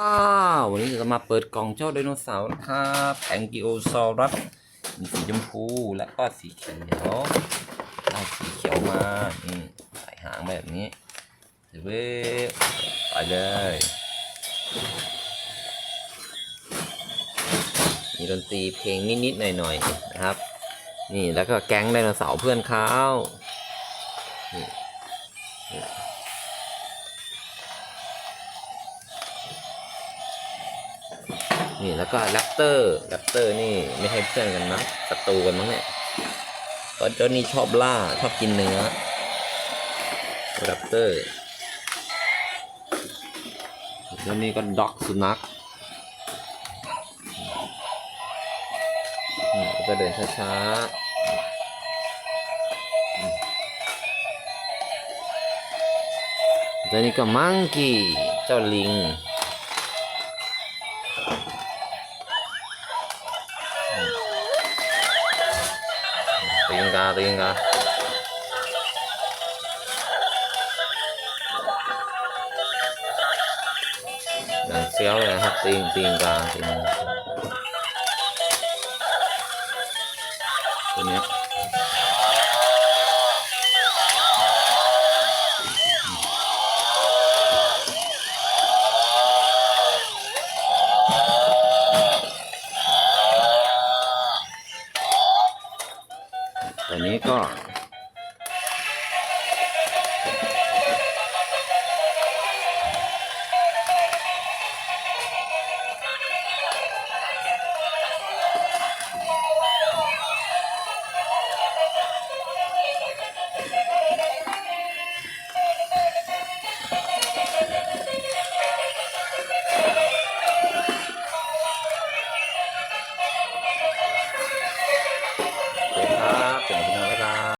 อ้าววันนี้จะมาเปิดกล่องเจ้าไดโนเสาร์นะครับแองกิโอซอรัสมีสีชมพูและก็สีเขียวได้สีเขียวมานี่ใส่หางแบบนี้เว้ยไปเลยมีดนตรีเพลงนิดๆหน่อยๆนะครับ นี่แล้วก็แก๊งไดโนเสาร์เพื่อนเขา นี่แล้วก็แรปเตอร์แรปเตอร์นี่ไม่ใช่เพื่อนกันนะศัตรูกันมั้งเนี่ยก็เจ้านี่ชอบล่าชอบกินเนื้อแรปเตอร์แล้วนี่ก็ด็อกสุนัขก็เดินช้าๆแล้วนี่ก็มังกี้เจ้าลิง ตีนกาตีนกาอย่าง ตันนี้ก็